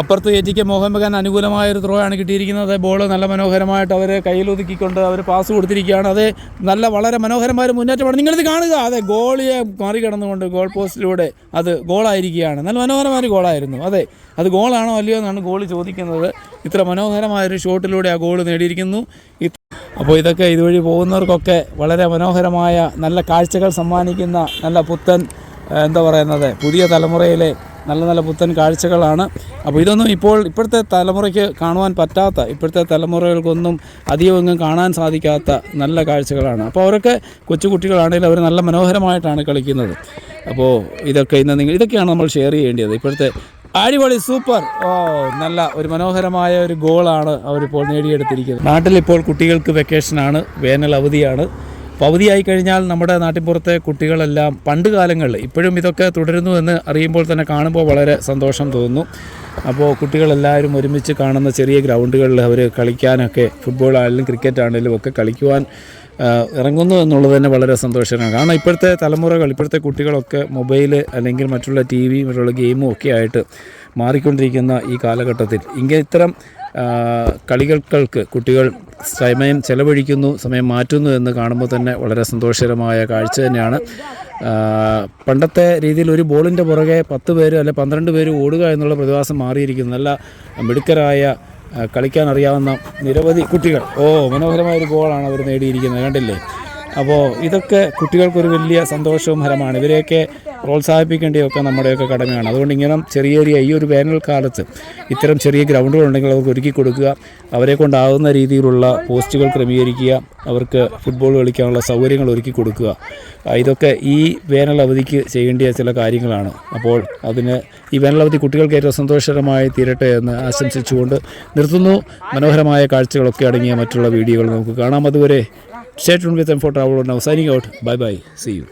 അപ്പുറത്ത് A T K Mohun Bagan അനുകൂലമായ ഒരു ത്രോ ആണ് കിട്ടിയിരിക്കുന്നത് ബോൾ നല്ല മനോഹരമായിട്ട് അവർ കയ്യിലൊതുക്കിക്കൊണ്ട് അവർ പാസ് കൊടുത്തിരിക്കുകയാണ്. അത് നല്ല വളരെ മനോഹരമായ മുന്നേറ്റമാണ്. നിങ്ങളിത് കാണുക. അതെ ഗോളിയെ മറികടന്നുകൊണ്ട് ഗോൾ പോസ്റ്റിലൂടെ അത് ഗോളായിരിക്കുകയാണ് നല്ല മനോഹരമായൊരു ഗോളായിരുന്നു അതെ അത് ഗോളാണോ അല്ലയോ എന്നാണ് ഗോൾ ചോദിക്കുന്നത്. ഇത്ര മനോഹരമായൊരു ഷോട്ടിലൂടെ ആ ഗോൾ നേടിയിരിക്കുന്നു. അപ്പോൾ ഇതൊക്കെ ഇതുവഴി പോകുന്നവർക്കൊക്കെ വളരെ മനോഹരമായ നല്ല കാഴ്ചകൾ സമ്മാനിക്കുന്ന നല്ല പുത്തൻ എന്താ പറയുന്നത് പുതിയ തലമുറയിലെ നല്ല നല്ല പുത്തൻ കാഴ്ചകളാണ്. അപ്പോൾ ഇതൊന്നും ഇപ്പോൾ ഇപ്പോഴത്തെ തലമുറയ്ക്ക് കാണുവാൻ പറ്റാത്ത ഇപ്പോഴത്തെ തലമുറകൾക്കൊന്നും അധികം എങ്ങും കാണാൻ സാധിക്കാത്ത നല്ല കാഴ്ചകളാണ്. അപ്പോൾ അവരൊക്കെ കൊച്ചുകുട്ടികളാണെങ്കിലും അവർ നല്ല മനോഹരമായിട്ടാണ് കളിക്കുന്നത്. അപ്പോൾ ഇതൊക്കെ ഇന്ന് നിങ്ങൾ ഇതൊക്കെയാണ് നമ്മൾ ഷെയർ ചെയ്യേണ്ടത്. ഇപ്പോഴത്തെ അടിപൊളി സൂപ്പർ ഓ നല്ല ഒരു മനോഹരമായ ഒരു ഗോളാണ് അവരിപ്പോൾ നേടിയെടുത്തിരിക്കുന്നത്. നാട്ടിലിപ്പോൾ കുട്ടികൾക്ക് വെക്കേഷനാണ് വേനൽ അവധിയാണ്. അവധിയായി കഴിഞ്ഞാൽ നമ്മുടെ നാട്ടിൻപുറത്തെ കുട്ടികളെല്ലാം പണ്ട് കാലങ്ങളിൽ ഇപ്പോഴും ഇതൊക്കെ തുടരുന്നു എന്ന് അറിയുമ്പോൾ തന്നെ കാണുമ്പോൾ വളരെ സന്തോഷം തോന്നുന്നു. അപ്പോൾ കുട്ടികളെല്ലാവരും ഒരുമിച്ച് കാണുന്ന ചെറിയ ഗ്രൗണ്ടുകളിൽ അവർ കളിക്കാനൊക്കെ ഫുട്ബോൾ ആണെങ്കിലും ക്രിക്കറ്റ് ആണെങ്കിലും ഒക്കെ കളിക്കുവാൻ ഇറങ്ങുന്നു എന്നുള്ളത് തന്നെ വളരെ സന്തോഷകരമാണ്. കാരണം ഇപ്പോഴത്തെ തലമുറകൾ ഇപ്പോഴത്തെ കുട്ടികളൊക്കെ മൊബൈൽ അല്ലെങ്കിൽ മറ്റുള്ള ടി വി മറ്റുള്ള ഗെയിമും ഒക്കെ ആയിട്ട് മാറിക്കൊണ്ടിരിക്കുന്ന ഈ കാലഘട്ടത്തിൽ. ഇങ്ങനെ ഇത്തരം കളികൾക്ക് കുട്ടികൾ സമയം ചെലവഴിക്കുന്നു സമയം മാറ്റുന്നു എന്ന് കാണുമ്പോൾ തന്നെ വളരെ സന്തോഷകരമായ കാഴ്ച തന്നെയാണ്. പണ്ടത്തെ രീതിയിൽ ഒരു ബോളിന്റെ പുറകെ പത്ത് പേര് അല്ലെ പന്ത്രണ്ട് പേര് ഓടുക എന്നുള്ള പ്രതിഭാസം മാറിയിരിക്കുന്നു. നല്ല മിടുക്കരായ കളിക്കാൻ അറിയാവുന്ന നിരവധി കുട്ടികൾ. ഓ മനോഹരമായ ഒരു ഗോളാണ് അവർ നേടിയിരിക്കുന്നത്. കണ്ടില്ലേ? അപ്പോൾ ഇതൊക്കെ കുട്ടികൾക്കൊരു വലിയ സന്തോഷവും ഹരമാണ് ഇവരെയൊക്കെ പ്രോത്സാഹിപ്പിക്കേണ്ടതൊക്കെ നമ്മുടെയൊക്കെ കടമയാണ്. അതുകൊണ്ട് ഇങ്ങനെ ചെറിയ ചെറിയ ഈ ഒരു വേനൽക്കാലത്ത് ഇത്തരം ചെറിയ ഗ്രൗണ്ടുകൾ ഉണ്ടെങ്കിൽ അവർക്ക് ഒരുക്കി കൊടുക്കുക. അവരെ കൊണ്ടാകുന്ന രീതിയിലുള്ള പോസ്റ്റുകൾ ക്രമീകരിക്കുക. അവർക്ക് ഫുട്ബോൾ കളിക്കാനുള്ള സൗകര്യങ്ങൾ ഒരുക്കി കൊടുക്കുക. ഇതൊക്കെ ഈ വേനൽ അവധിക്ക് ചെയ്യേണ്ട ചില കാര്യങ്ങളാണ്. അപ്പോൾ അതിന് ഈ വേനൽ അവധി കുട്ടികൾക്ക് ഏറ്റവും സന്തോഷകരമായി തീരട്ടെ എന്ന് ആശംസിച്ചുകൊണ്ട് നിർത്തുന്നു. മനോഹരമായ കാഴ്ചകളൊക്കെ അടങ്ങിയ മറ്റുള്ള വീഡിയോകൾ നമുക്ക് കാണാം. അതുവരെ Stay tuned with M4 Travel. Now signing out. Bye bye. See you.